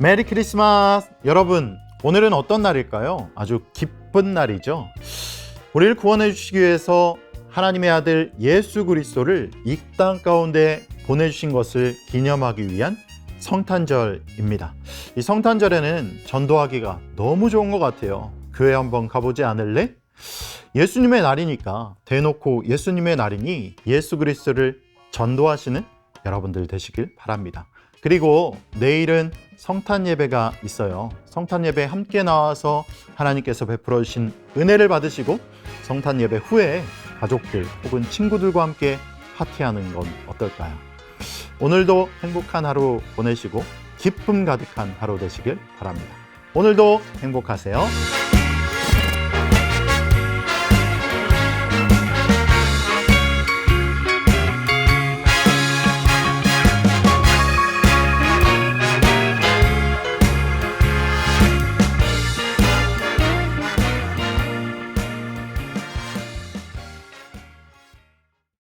메리 크리스마스! 여러분, 오늘은 어떤 날일까요? 아주 기쁜 날이죠. 우리를 구원해 주시기 위해서 하나님의 아들 예수 그리스도를 이 땅 가운데 보내주신 것을 기념하기 위한 성탄절입니다. 이 성탄절에는 전도하기가 너무 좋은 것 같아요. 교회 한번 가보지 않을래? 예수님의 날이니까 대놓고 예수님의 날이니 예수 그리스도를 전도하시는 여러분들 되시길 바랍니다. 그리고 내일은 성탄 예배가 있어요. 성탄 예배 함께 나와서 하나님께서 베풀어 주신 은혜를 받으시고 성탄 예배 후에 가족들 혹은 친구들과 함께 파티하는 건 어떨까요? 오늘도 행복한 하루 보내시고 기쁨 가득한 하루 되시길 바랍니다. 오늘도 행복하세요.